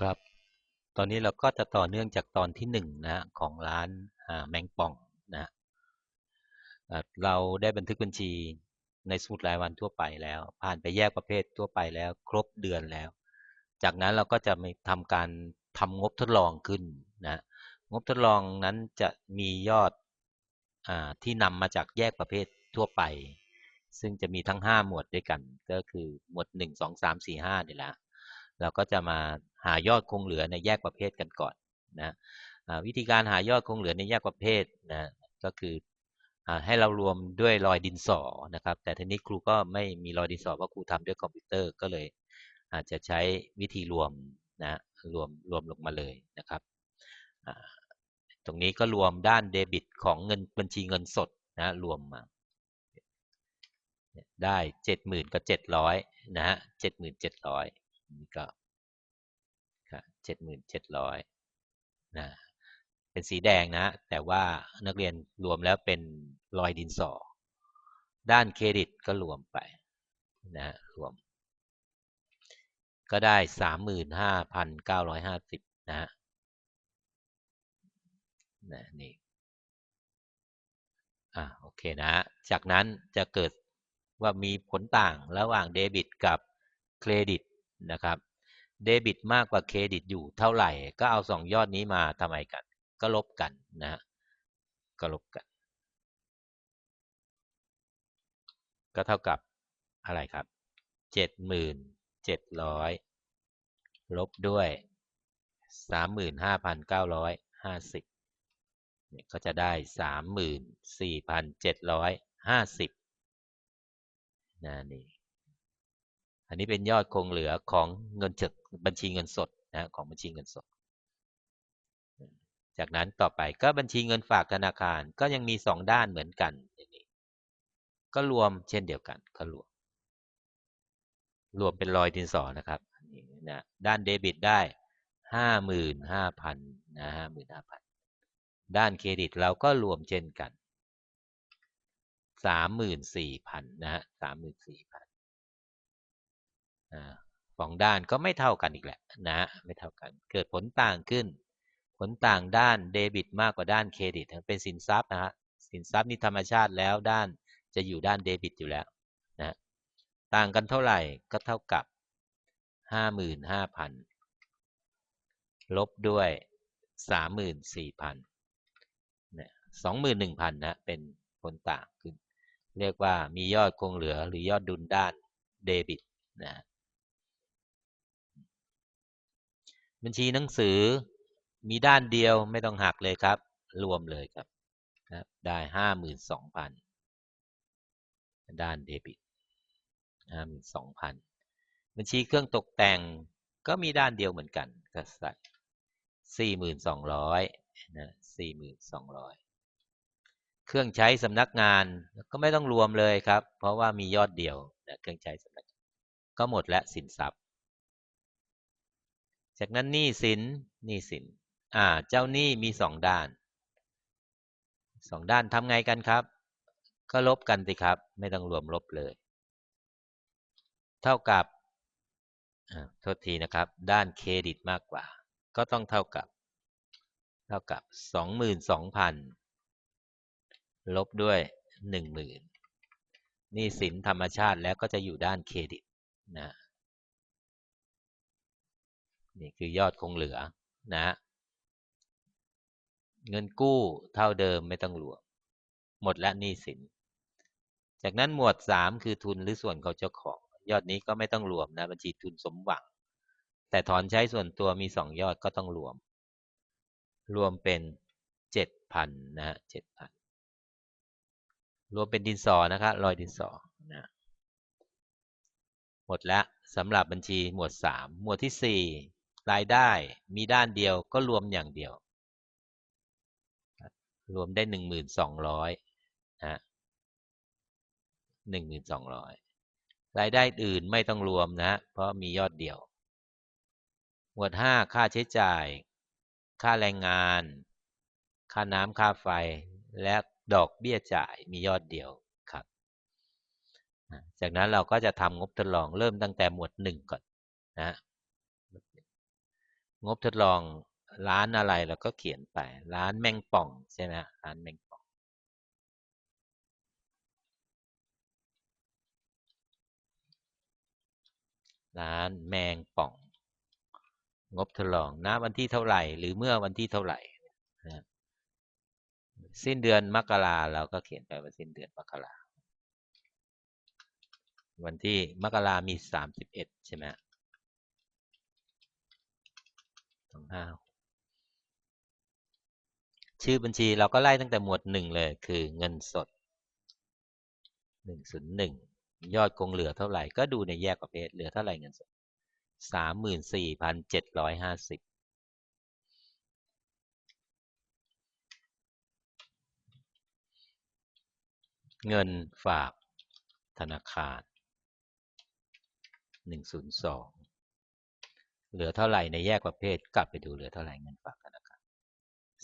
ครับ ตอนนี้เราก็จะต่อเนื่องจากตอนที่หนึ่งนะของร้านแมงป่องนะฮะเราได้บันทึกบัญชีในสมุดรายวันทั่วไปแล้ว ผ่านไปแยกประเภททั่วไปแล้ว ครบเดือนแล้ว จากนั้นเราก็จะมีทำการทำงบทดลองขึ้นนะงบทดลองนั้นจะมียอดอที่นำมาจากแยกประเภททั่วไป ซึ่งจะมีทั้ง 5 หมวดด้วยกัน ก็คือหมวด 1 2 3 4 5นี่แหละเราก็จะมา หายอดคงเหลือในแยกประเภทกันก่อนนะวิธีการหายอดคงเหลือในแยกประเภทนะก็คือให้เรารวมด้วยรอยดินสอนะครับ แต่ทีนี้ครูก็ไม่มีรอยดินสอเพราะครูทำด้วยคอมพิวเตอร์ก็เลย อาจจะใช้วิธีรวมนะรวมรวมลงมาเลยนะครับตรงนี้ก็รวมด้านเดบิตของเงินบัญชีเงินสดนะรวมมาได้เจ็ดหมื่นกับเจ็ดร้อยนะฮะเจ็ดหมื่นเจ็ดร้อยนี่ก็ เจ็ดหมื่นเจ็ดร้อยนะเป็นสีแดงนะ แต่ว่านักเรียนรวมแล้วเป็นรอยดินสอ ด้านเครดิตก็รวมไปนะรวม ก็ได้สามหมื่นห้าพันเก้าร้อยห้าสิบนะฮะนะนี่อ่าโอเคนะ จากนั้นจะเกิดว่ามีผลต่างระหว่างเดบิตกับเครดิตนะครับ เดบิตมากกว่าเครดิตอยู่เท่าไหร่ ก็เอาสองยอดนี้มาทำไมกัน ก็ลบกันนะฮะก็ลบกัน ก็เท่ากับอะไรครับเจ็ดหมื่นเจ็ดร้อยลบด้วยสามหมื่นห้าพันเก้าร้อยห้าสิบเนี่ยก็จะได้สามหมื่นสี่พันเจ็ดร้อยห้าสิบนะนี่ อันนี้เป็นยอดคงเหลือของเงินจากบัญชีเงินสดนะของบัญชีเงินสด จากนั้นต่อไปก็บัญชีเงินฝากธนาคารก็ยังมีสองด้านเหมือนกันอย่างนี้ ก็รวมเช่นเดียวกันก็รวม รวมเป็นรอยดินสอนะครับนี่นะด้านเดบิตได้ห้าหมื่นห้าพันนะห้าหมื่นห้าพันด้านเครดิตเราก็รวมเช่นกันสามหมื่นสี่พันนะฮะสามหมื่นสี่พัน สองด้านก็ไม่เท่ากันอีกแหละนะไม่เท่ากัน เกิดผลต่างขึ้น ผลต่างด้านเดบิตมากกว่าด้านเครดิตเป็นสินทรัพย์นะฮะสินทรัพย์นี่ธรรมชาติแล้วด้านจะอยู่ด้านเดบิตอยู่แล้วนะต่างกันเท่าไหร่ก็เท่ากับห้าหมื่นห้าพันลบด้วยสามหมื่นสี่พันเนี่ยสองหมื่นหนึ่งพันนะเป็นผลต่างขึ้น เรียกว่ามียอดคงเหลือหรือยอดดุลด้านเดบิตนะ บัญชีหนังสือมีด้านเดียวไม่ต้องหักเลยครับ รวมเลยครับนะได้ห้าหมื่นสองพันด้านเดบิตห้าหมื่นสองพันบัญชีเครื่องตกแต่งก็มีด้านเดียวเหมือนกันก็ใส่สี่หมื่นสองร้อยนะสี่หมื่นสองร้อยเครื่องใช้สำนักงานก็ไม่ต้องรวมเลยครับ เพราะว่ามียอดเดียวนะเครื่องใช้สำนักก็หมดและสินทรัพย์ จากนั้นหนี้สินหนี้สินอ่า เจ้าหนี้มีสองด้านสองด้านทำไงกันครับ ก็ลบกันสิครับ ไม่ต้องรวมลบเลย เท่ากับโทษทีนะครับ ด้านเครดิตมากกว่า ก็ต้องเท่ากับ เท่ากับสองหมื่นสองพันลบด้วยหนึ่งหมื่นนี่สินธรรมชาติแล้วก็จะอยู่ด้านเครดิตนะ นี่คือยอดคงเหลือนะ เงินกู้เท่าเดิมไม่ต้องรวมหมดและหนี้สิน จากนั้นหมวดสามคือทุนหรือส่วนของเจ้าของ ยอดนี้ก็ไม่ต้องรวมนะบัญชีทุนสมหวัง แต่ถอนใช้ส่วนตัวมีสองยอดก็ต้องรวม รวมเป็นเจ็ดพันนะฮะเจ็ดพันรวมเป็นดินสอนะครับรอยดินสอนะหมดแล้วสำหรับบัญชีหมวดสามหมวดที่สี่ รายได้มีด้านเดียวก็รวมอย่างเดียว รวมได้หนึ่งหมื่นสองร้อยนะหนึ่งหมื่นสองร้อยรายได้อื่นไม่ต้องรวมนะ เพราะมียอดเดียว หมวดห้าค่าใช้จ่าย ค่าแรงงาน ค่าน้ำค่าไฟ และดอกเบี้ยจ่ายมียอดเดียวครับ จากนั้นเราก็จะทำงบทดลองเริ่มตั้งแต่หมวดหนึ่งก่อนนะ งบทดลองร้านอะไรเราก็เขียนไป ร้านแมงป่องใช่ไหมร้านแมงป่อง ร้านแมงป่อง งบทดลองณวันที่เท่าไหร่ หรือเมื่อวันที่เท่าไหร่นะสิ้นเดือนมกราเราก็เขียนไปว่าสิ้นเดือนมกราวันที่มกรามีสามสิบเอ็ดใช่ไหม องห้าชื่อบัญชีเราก็ไล่ตั้งแต่หมวดหนึ่งเลย คือเงินสดหนึ่งศูนย์หนึ่งยอดคงเหลือเท่าไหร่ ก็ดูในแยกประเภทเหลือเท่าไหร่เงินสดสามหมื่นสี่พันเจ็ดร้อยห้าสิบเงินฝากธนาคารหนึ่งศูนย์สอง เหลือเท่าไหร่ในแยกประเภทกลับไปดูเหลือเท่าไหร่เงินฝากธนาคาร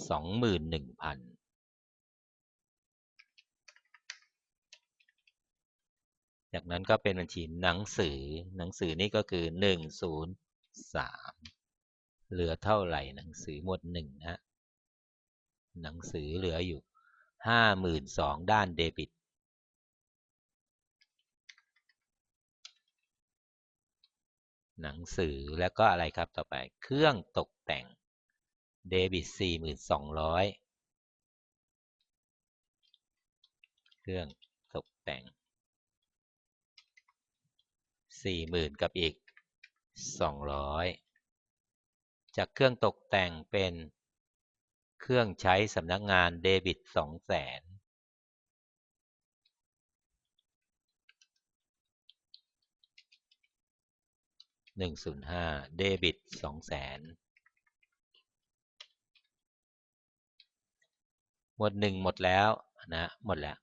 สองหมื่นหนึ่งพันจากนั้นก็เป็นบัญชีหนังสือหนังสือนี่ก็คือหนึ่งศูนย์สามเหลือเท่าไหร่หนังสือหมวดหนึ่งนะหนังสือเหลืออยู่ห้าหมื่นสองด้านเดบิต หนังสือแล้วก็อะไรครับต่อไป เครื่องตกแต่งเดบิตสี่หมื่นสองร้อยเครื่องตกแต่งสี่หมื่นกับอีกสองร้อยจากเครื่องตกแต่งเป็นเครื่องใช้สำนักงานเดบิตส 105 เดบิต 2 0 0แสนหมวด 1 หมดแล้วนะ หมดแล้ว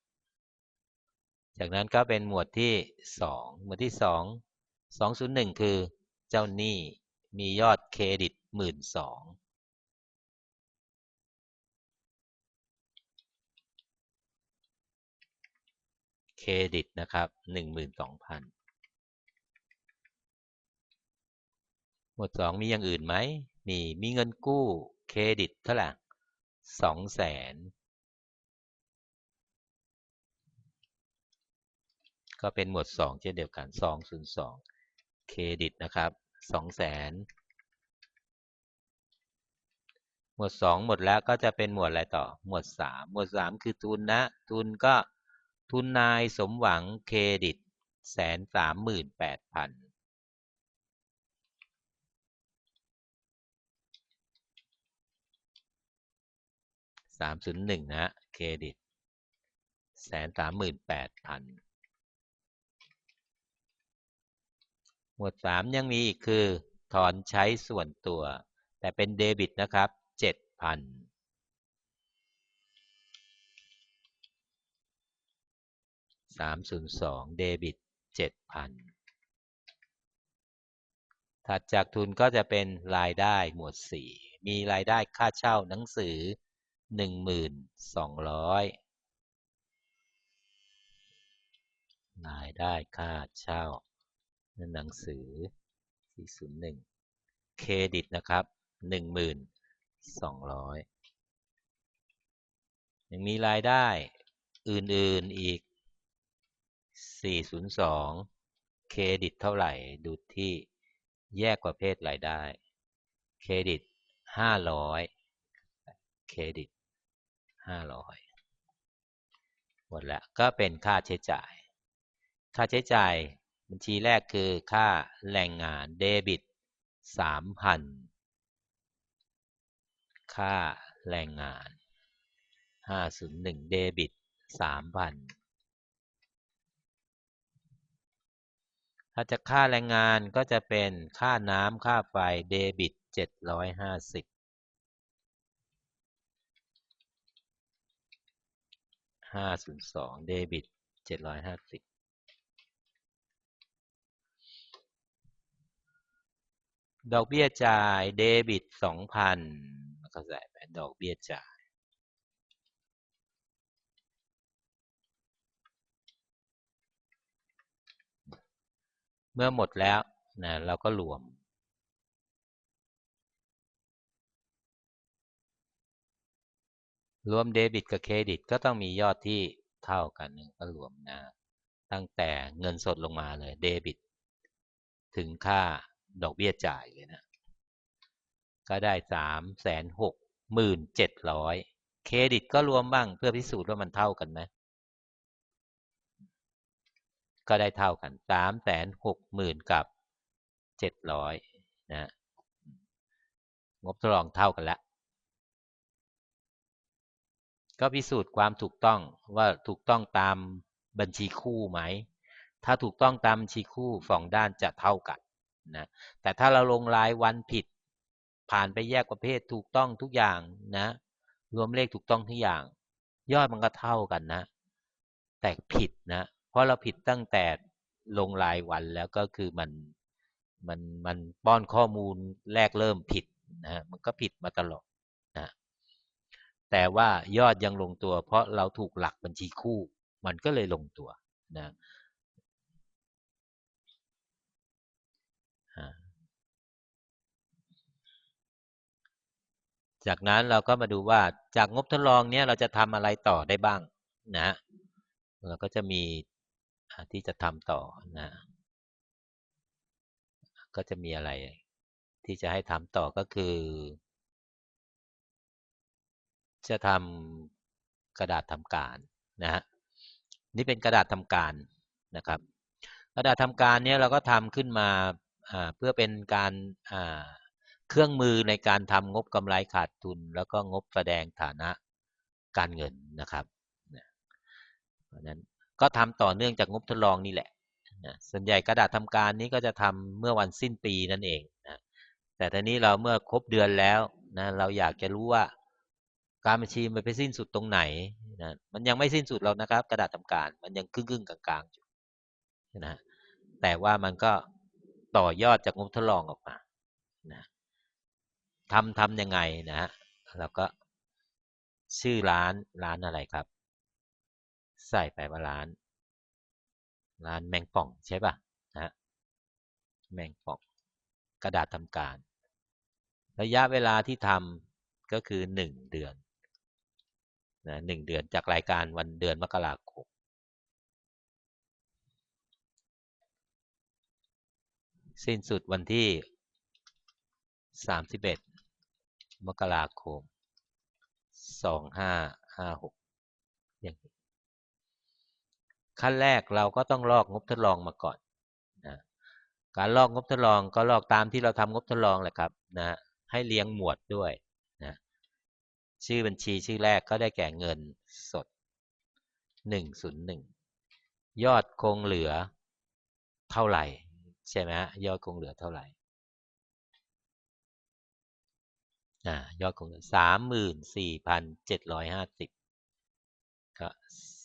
จากนั้นก็เป็นหมวดที่ 2 หมวดที่ 2 201 คือเจ้าหนี้มียอดเครดิต 1 2ื่นสองเครดิตนะครับ 12,000 มื่นสองพันหมวดสองมีอย่างอื่นไหมมีมีเงินกู้เครดิตเท่าไหร่สองแสนก็เป็นหมวดสองเช่นเดียวกันสองศูนย์สองเครดิตนะครับสองแสนหมวดสองหมดแล้วก็จะเป็นหมวดอะไรต่อ หมวดสามหมวดสามคือทุนนะ ทุนก็ทุนนายสมหวังเครดิตแสนสามหมื่นแปดพัน สามศูนย์หนึ่งนะ เครดิตแสนสามหมื่นแปดพันหมวด3ยังมีอีกคือ ถอนใช้ส่วนตัว แต่เป็นเดบิตนะครับ7,000 302เดบิต7,000ถัดจากทุนก็จะเป็นรายได้หมวด 4 มีรายได้ค่าเช่าหนังสือ 1,200รายได้ค่าเช่าหนังสือ 401 เครดิตนะครับ 1,200 ยังมีรายได้อื่นๆอีก 402 เครดิตเท่าไหร่ดูที่แยกประเภทรายได้ เครดิต 500 เครดิต 500หมดแล้วก็เป็นค่าใช้จ่าย ค่าใช้จ่ายบัญชีแรกคือค่าแรงงานเดบิตสามพันค่าแรงงานห้าศูนย์หนึ่งเดบิตสามพันถ้าจะค่าแรงงานก็จะเป็นค่าน้ำค่าไฟเดบิตเจ็ดร้อยห้าสิบ ห้าศูนย์สองเดบิตเจ็ดร้อยห้าสิบดอกเบี้ยจ่ายเดบิตสองพันก็ใส่ไปดอกเบี้ยจ่าย เมื่อหมดแล้วนะเราก็รวม รวมเดบิตกับเครดิตก็ต้องมียอดที่เท่ากันก็รวมนะ ตั้งแต่เงินสดลงมาเลยเดบิต ถึงค่าดอกเบี้ยจ่ายเลยนะ ก็ได้สามแสนหกหมื่นเจ็ดร้อยเครดิตก็รวมบ้างเพื่อพิสูจน์ว่ามันเท่ากันไหมก็ได้เท่ากันสามแสนหกหมื่นกับเจ็ดร้อยนะ งบทดลองเท่ากันแล้ว ก็พิสูจน์ความถูกต้องว่าถูกต้องตามบัญชีคู่ไหม ถ้าถูกต้องตามบัญชีคู่สองด้านจะเท่ากันนะแต่ถ้าเราลงรายวันผิด ผ่านไปแยกประเภทถูกต้องทุกอย่างนะ รวมเลขถูกต้องทุกอย่าง ยอดมันก็เท่ากันนะ แต่ผิดนะ เพราะเราผิดตั้งแต่ลงรายวันแล้วก็คือมันมันมันป้อนข้อมูลแรกเริ่มผิดนะมันก็ผิดมาตลอด แต่ว่ายอดยังลงตัว เพราะเราถูกหลักบัญชีคู่ มันก็เลยลงตัวนะจากนั้นเราก็มาดูว่าจากงบทดลองเนี้ยเราจะทำอะไรต่อได้บ้างนะ เราก็จะมีที่จะทำต่อนะ ก็จะมีอะไร ที่จะให้ทำต่อก็คือ จะทำกระดาษทำการนะฮะนี่เป็นกระดาษทำการนะครับ กระดาษทำการเนี้ยเราก็ทำขึ้นมาเพื่อเป็นการเครื่องมือในการทำงบกำไรขาดทุน แล้วก็งบแสดงฐานะการเงินนะครับเพราะนั้นก็ทำต่อเนื่องจากงบทดลองนี่แหละนะส่วนใหญ่กระดาษทำการนี้ก็จะทำเมื่อวันสิ้นปีนั่นเองนะแต่ทีนี้เราเมื่อครบเดือนแล้วนะเราอยากจะรู้ว่า การบัญชีมันไปสิ้นสุดตรงไหนนะมันยังไม่สิ้นสุดแล้วนะครับ กระดาษทำการ มันยังครึ่งๆกลางๆอยู่นะแต่ว่ามันก็ต่อยอดจากงบทดลองออกมานะทำทำยังไงนะฮะแล้วก็ชื่อร้านร้านอะไรครับ ใส่ไปว่าร้าน ร้านแมงป่องใช่ป่ะนะฮะแมงป่อง กระดาษทำการ ระยะเวลาที่ทำก็คือหนึ่งเดือน นะหนึ่งเดือนจากรายการวันเดือนมกราคมสิ้นสุดวันที่สามสิบเอ็ดมกราคมสองห้าห้าหกอย่างนี้ขั้นแรกเราก็ต้องลอกงบทดลองมาก่อนนะการลอกงบทดลองก็ลอกตามที่เราทำงบทดลองแหละครับนะให้เลี้ยงหมวดด้วย ชื่อบัญชีชื่อแรกก็ได้แก่เงินสด 101 ยอดคงเหลือเท่าไหร่ ใช่ไหมฮะยอดคงเหลือเท่าไหร่ยอดคงสามหมื่นสี่พันเจ็ดร้อยห้าสิบก็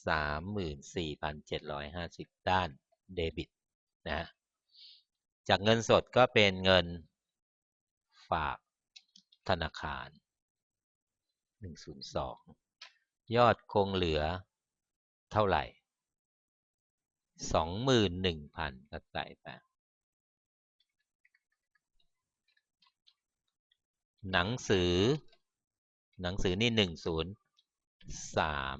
สามหมื่นสี่พันเจ็ดร้อยห้าสิบด้านเดบิตนะจากเงินสดก็เป็นเงินฝากธนาคาร หนึ่งศูนย์สองยอดคงเหลือเท่าไหร่สองหมื่นหนึ่งพันก็ใส่ไปหนังสือ หนังสือนี่หนึ่งศูนย์สาม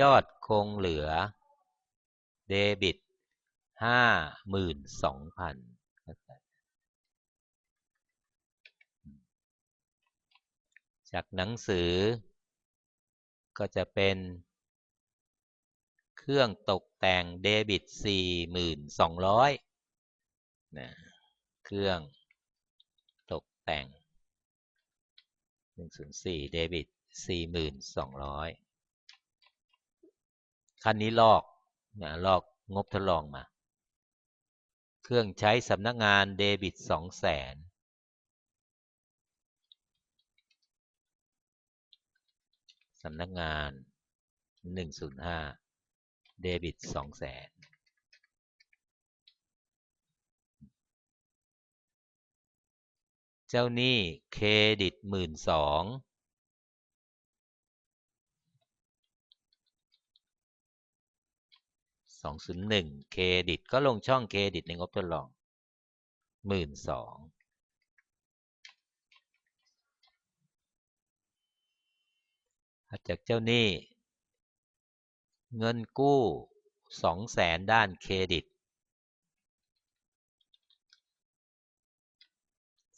ยอดคงเหลือ เดบิตห้าหมื่นสองพัน จากหนังสือ ก็จะเป็น เครื่องตกแต่งเดบิตสี่หมื่นสองร้อยนะเครื่องตกแต่ง 104 เดบิต 4,200 คันนี้ลอกนะลอกงบทดลองมา เครื่องใช้สำนักงานเดบิต 200,000สำนักงาน 105 เดบิต200,000เจ้าหนี้เครดิตหมื่นสองสองศูนย์หนึ่งเครดิตก็ลงช่องเครดิตในงบทดลองหมื่นสอง ถัด จากเจ้าหนี้ เงินกู้สองแสนด้านเครดิต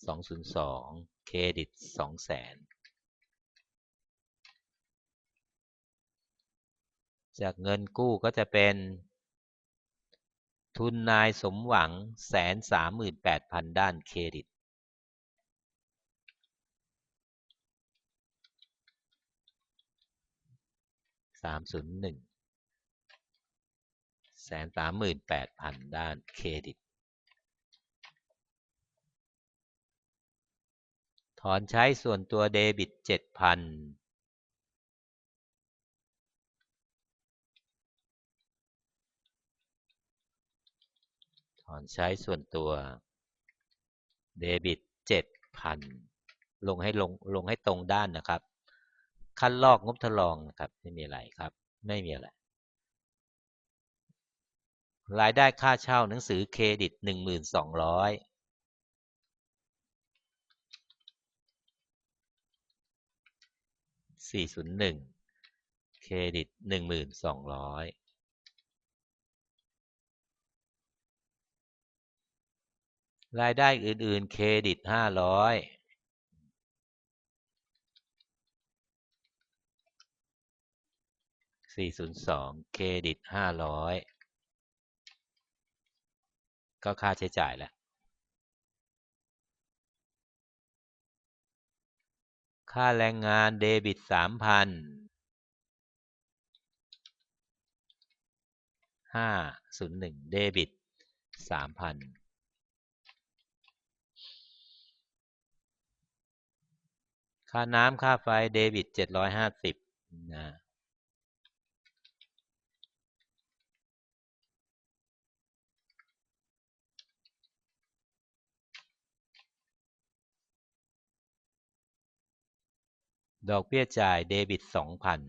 สองศูนย์สองเครดิตสองแสนจากเงินกู้ก็จะเป็น ทุนนายสมหวังแสนสามหมื่นแปดพันด้านเครดิต สามศูนย์หนึ่งแสนสามหมื่นแปดพันด้านเครดิต ถอนใช้ส่วนตัวเดบิตเจ็ดพันถอนใช้ส่วนตัวเดบิตเจ็ดพันลงให้ลงลงให้ตรงด้านนะครับ ขั้นลอกงบทดลองนะครับ ไม่มีอะไรครับ ไม่มีอะไรรายได้ค่าเช่าหนังสือเครดิตหนึ่งหมื่นสองร้อยสี่ศูนย์หนึ่งเครดิตหนึ่งหมื่นสองร้อยรายได้อื่น ๆ เครดิตห้าร้อย สี่ศูนย์สองเครดิตห้าร้อยก็ค่าใช้จ่ายแหละค่าแรงงานเดบิตสามพันห้าศูนย์หนึ่งเดบิตสามพันค่าน้ำค่าไฟเดบิตเจ็ดร้อยห้าสิบนะ ดอกเบี้ยจ่ายเดบิตสองพัน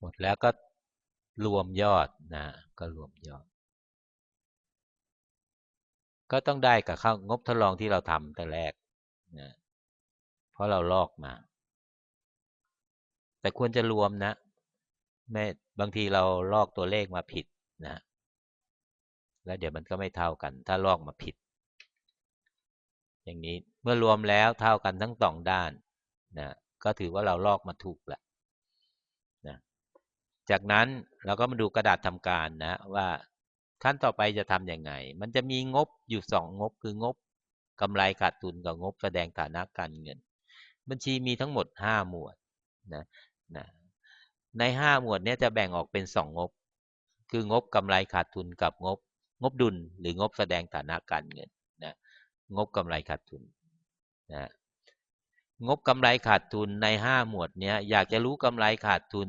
หมดแล้วก็รวมยอดนะก็รวมยอด ก็ต้องได้กับข้างบทดลองที่เราทำแต่แรกนะเพราะเราลอกมา แต่ควรจะรวมนะ แม่บางทีเราลอกตัวเลขมาผิดนะ แล้วเดี๋ยวมันก็ไม่เท่ากัน ถ้าลอกมาผิด อย่างนี้เมื่อรวมแล้วเท่ากันทั้งสองด้านนะก็ถือว่าเราลอกมาถูกแหละนะจากนั้นเราก็มาดูกระดาษทำการนะว่าขั้นต่อไปจะทำยังไง มันจะมีงบอยู่สองงบคืองบกำไรขาดทุนกับงบแสดงฐานะการเงิน บัญชีมีทั้งหมดห้าหมวดนะนะ ในห้าหมวดนี้จะแบ่งออกเป็นสองงบ คืองบกำไรขาดทุนกับงบ งบดุลหรืองบแสดงฐานะการเงินนะงบกำไรขาดทุนนะงบกำไรขาดทุนในห้าหมวดนี้อยากจะรู้กำไรขาดทุน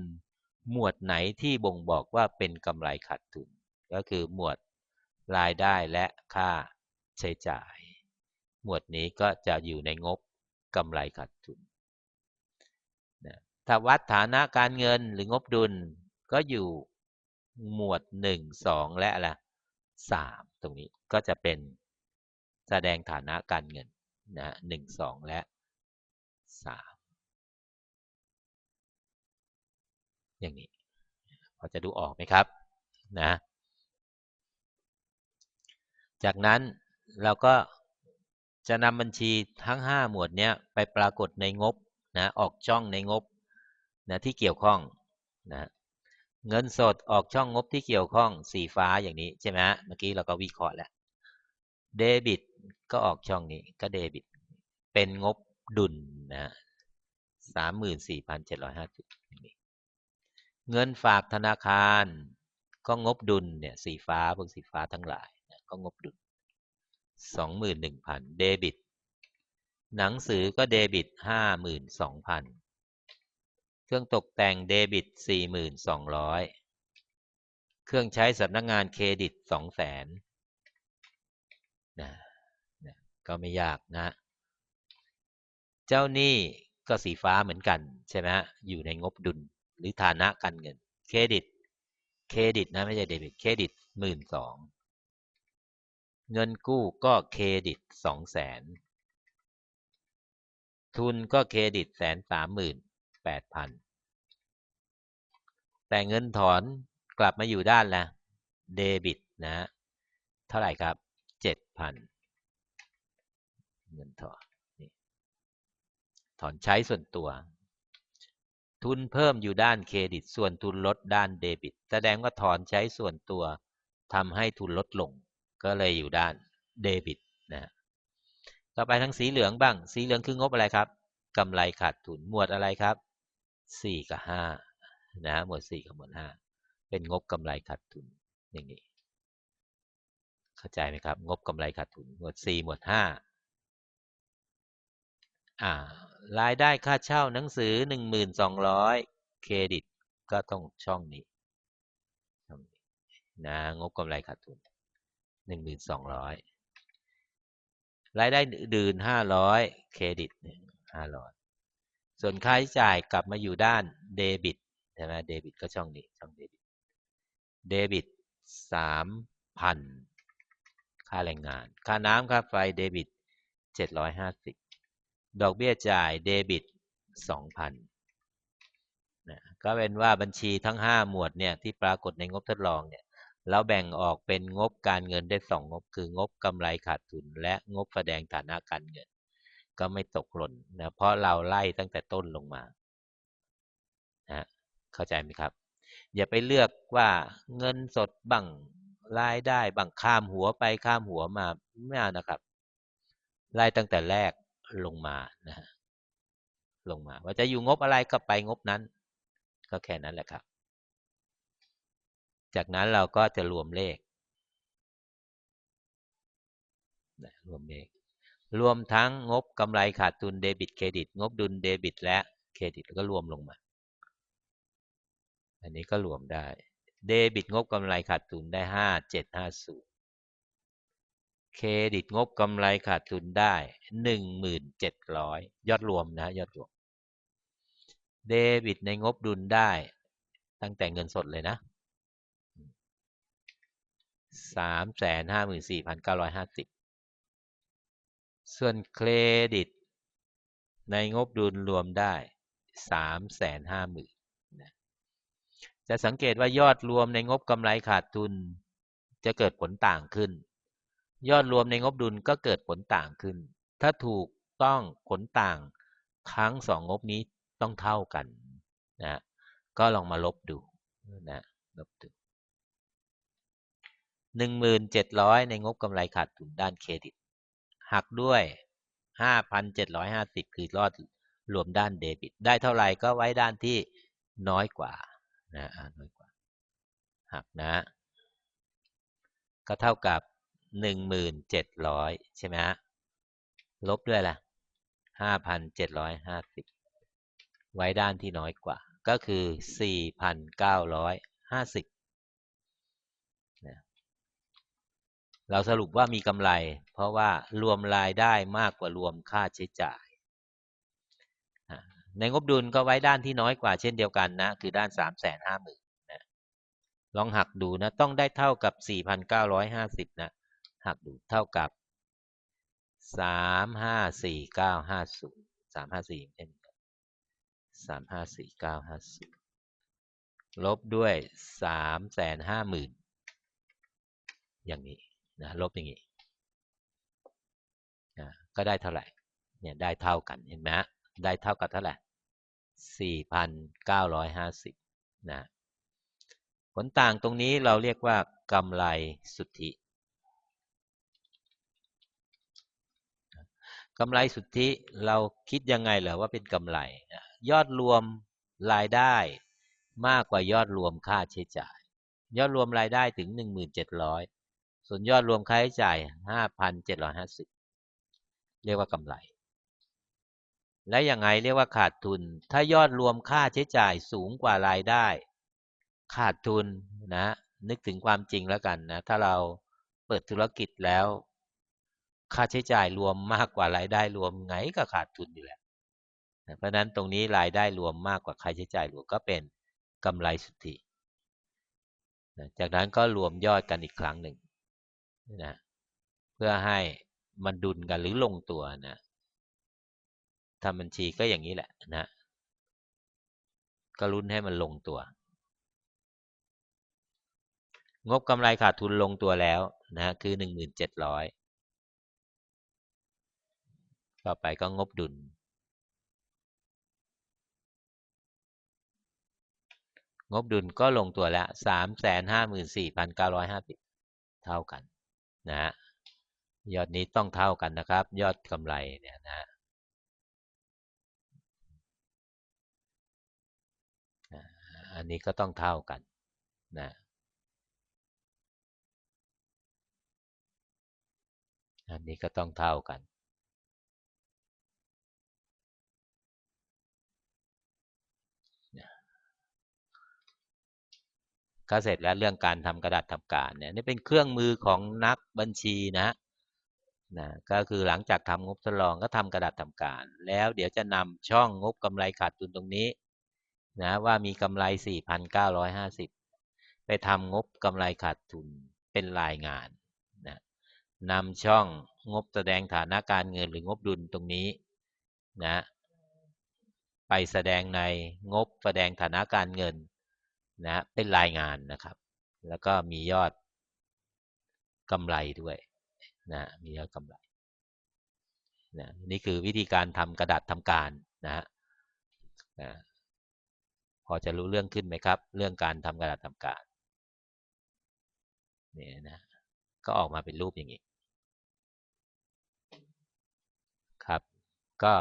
หมวดไหนที่บ่งบอกว่าเป็นกำไรขาดทุน ก็คือหมวดรายได้และค่าใช้จ่าย หมวดนี้ก็จะอยู่ในงบกำไรขาดทุน ถ้าวัดฐานะการเงินหรืองบดุลก็อยู่หมวดหนึ่งสองและอะไรสามตรงนี้ก็จะเป็นแสดงฐานะการเงินนะหนึ่งสองและสามอย่างนี้พอจะดูออกไหมครับนะ จากนั้นเราก็จะนำบัญชีทั้ง 5 หมวดนี้ไปปรากฏในงบนะออกช่องในงบ นะที่เกี่ยวข้องนะเงินสดออกช่องงบที่เกี่ยวข้องสีฟ้าอย่างนี้ใช่ไหมฮะเมื่อกี้เราก็วิเคราะห์แล้วเดบิตก็ออกช่องนี้ก็เดบิต เป็นงบดุลนะสามหมื่นสี่พันเจ็ดร้อยห้าสิบเงินฝากธนาคาร ก็งบดุลเนี่ยสีฟ้าพวกสีฟ้าทั้งหลายนะก็งบดุลสองหมื่นหนึ่งพันเดบิต หนังสือก็เดบิตห้าหมื่นสองพัน เครื่องตกแต่งเดบิต 4,200 เครื่องใช้สำนักงงานเครดิต 200,000นะนะก็ไม่ยากนะ เจ้าหนี้ก็สีฟ้าเหมือนกัน ใช่ไหมอยู่ในงบดุลหรือฐานะการเงิน เครดิต เครดิตนะไม่ใช่เดบิต เครดิตหมื่นสองเงินกู้ก็เครดิตสองแสนทุนก็เครดิตแสนสามหมื่น แปดพันแต่เงินถอนกลับมาอยู่ด้านละเดบิตนะเท่าไหร่ครับเจ็ดพันเงินถอนถอนใช้ส่วนตัว ทุนเพิ่มอยู่ด้านเครดิต ส่วนทุนลดด้านเดบิต แสดงว่าถอนใช้ส่วนตัวทำให้ทุนลดลง ก็เลยอยู่ด้านเดบิตนะต่อไปทั้งสีเหลืองบ้าง สีเหลืองคืองบอะไรครับกำไรขาดทุนหมวดอะไรครับ สี่กับห้านะหมวดสี่กับหมวดห้าเป็นงบกำไรขาดทุนอย่างนี้ เข้าใจไหมครับ งบกำไรขาดทุน หมวดสี่หมวดห้าอ่ารายได้ค่าเช่าหนังสือหนึ่งหมื่นสองร้อยเครดิตก็ต้องช่องนี้นะงบกำไรขาดทุนหนึ่งหมื่นสองร้อยรายได้อื่นห้าร้อยเครดิตห้าร้อย ส่วนค่าใช้จ่ายกลับมาอยู่ด้านเดบิตใช่ไหมเดบิตก็ช่องนี้ช่องเดบิตเดบิตสามพันค่าแรงงาน ค่าน้ำค่าไฟเดบิตเจ็ดร้อยห้าสิบดอกเบี้ยจ่ายเดบิตสองพันนะก็เป็นว่าบัญชีทั้งห้าหมวดเนี่ยที่ปรากฏในงบทดลองเนี่ยเราแบ่งออกเป็นงบการเงินได้สองงบคืองบกำไรขาดทุน และงบแสดงฐานะการเงิน ก็ไม่ตกหล่นนะเพราะเราไล่ตั้งแต่ต้นลงมานะเข้าใจไหมครับ อย่าไปเลือกว่าเงินสดบังรายได้บังข้ามหัวไปข้ามหัวมาไม่เอานะครับ ไล่ตั้งแต่แรกลงมานะฮะลงมา ว่าจะอยู่งบอะไรก็ไปงบนั้น ก็แค่นั้นแหละครับ จากนั้นเราก็จะรวมเลขรวมเลข รวมทั้งงบกำไรขาดทุนเดบิตเครดิต งบดุลเดบิต และเครดิตก็รวมลงมา อันนี้ก็รวมได้เดบิตงบกำไรขาดทุนได้ห้าเจ็ดห้าศูนย์เครดิตงบกำไรขาดทุนได้หนึ่งหมื่นเจ็ดร้อยยอดรวมนะ ยอดรวม เดบิตในงบดุลได้ ตั้งแต่เงินสดเลยนะสามแสนห้าหมื่นสี่พันเก้าร้อยห้าสิบ ส่วนเครดิต ในงบดุลรวมได้สามแสนห้าหมื่นจะสังเกตว่ายอดรวมในงบกำไรขาดทุน จะเกิดผลต่างขึ้น ยอดรวมในงบดุลก็เกิดผลต่างขึ้น ถ้าถูกต้องผลต่างทั้งสองงบนี้ต้องเท่ากันนะก็ลองมาลบดูนะลบดูหนึ่งหมื่นเจ็ดร้อยในงบกำไรขาดทุนด้านเครดิต หักด้วยห้าพันเจ็ดร้อยห้าสิบคือรอดรวมด้านเดบิต ได้เท่าไหร่ก็ไว้ด้านที่น้อยกว่านะน้อยกว่า หักนะ ก็เท่ากับหนึ่งหมื่นเจ็ดร้อยใช่ไหมฮะลบด้วยล่ะห้าพันเจ็ดร้อยห้าสิบไว้ด้านที่น้อยกว่า ก็คือสี่พันเก้าร้อยห้าสิบ เราสรุปว่ามีกำไร เพราะว่ารวมรายได้มากกว่ารวมค่าใช้จ่าย ในงบดุลก็ไว้ด้านที่น้อยกว่าเช่นเดียวกันนะ คือด้านสามแสนห้าหมื่นะลองหักดูนะ ต้องได้เท่ากับสี่พันะ หักดูเท่ากับสามห้าสี่เก้าห้าศูนย์สามห้าสี่เช่นสามห้าสี่เก้าห้าศูนย์ลบด้วยสามแสนห้าหมื่นอย่างนี้ นะลบอย่างนี้นะก็ได้เท่าไหร่เนี่ยได้เท่ากันเห็นไหมได้เท่ากับเท่าไหร่สี่พันเก้าร้อยห้าสิบนะผลต่างตรงนี้เราเรียกว่ากำไรสุทธิกำไรสุทธิเราคิดยังไงเหรอว่าเป็นกำไร ยอดรวมรายได้มากกว่ายอดรวมค่าใช้จ่าย ยอดรวมรายได้ถึง 1,700 ส่วนยอดรวมค่าใช้จ่าย 5,750 เรียกว่ากำไร และอยังไงเรียกว่าขาดทุน ถ้ายอดรวมค่าใช้จ่ายสูงกว่ารายได้ ขาดทุนนะนึกถึงความจริงแล้วกันนะ ถ้าเราเปิดธุรกิจแล้ว ค่าใช้จ่ายรวมมากกว่ารายได้รวมไงก็ขาดทุนอยู่แล้วเพราะนั้นตรงนี้รายได้รวมมากกว่าค่าใช้จ่ายรวมก็เป็นกำไรสุทธิจากนั้นก็รวมยอดกันอีกครั้งหนึ่ง นะเพื่อให้มันดุลกันหรือลงตัวนะทำบัญชีก็อย่างนี้แหละนะก็รุ้นให้มันลงตัว งบกำไรขาดทุนลงตัวแล้วนะคือหนึ่งหมื่นเจ็ดร้อยต่อไปก็งบดุล งบดุลก็ลงตัวแล้วสามแสนห้าหมื่นสี่พันเก้าร้อยห้าสิบเท่ากัน นะฮะยอดนี้ต้องเท่ากันนะครับ ยอดกำไรเนี่ยนะอันนี้ก็ต้องเท่ากันนะอันนี้ก็ต้องเท่ากัน ก็เสร็จแล้วเรื่องการทำกระดาษทำการเนี่ยนี่เป็นเครื่องมือของนักบัญชีนะนะก็คือหลังจากทำงบทดลองก็ทำกระดาษทำการ แล้วเดี๋ยวจะนำช่องงบกำไรขาดทุนตรงนี้นะว่ามีกำไร 4,950 ไปทำงบกำไรขาดทุนเป็นรายงานนะนำช่องงบแสดงฐานะการเงินหรืองบดุลตรงนี้นะไปแสดงในงบแสดงฐานะการเงิน นะเป็นรายงานนะครับ แล้วก็มียอดกำไรด้วยนะมียอดกำไรนะนี่คือวิธีการทำกระดาษทำการนะฮะพอจะรู้เรื่องขึ้นไหมครับ เรื่องการทำกระดาษทำการนี่ยนะก็ออกมาเป็นรูปอย่างนี้ครับ ก็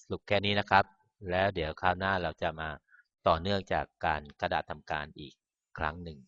สรุปแค่นี้นะครับ แล้วเดี๋ยวคราวหน้าเราจะมา ต่อเนื่องจากการกระดาษทำการอีกครั้งหนึ่ง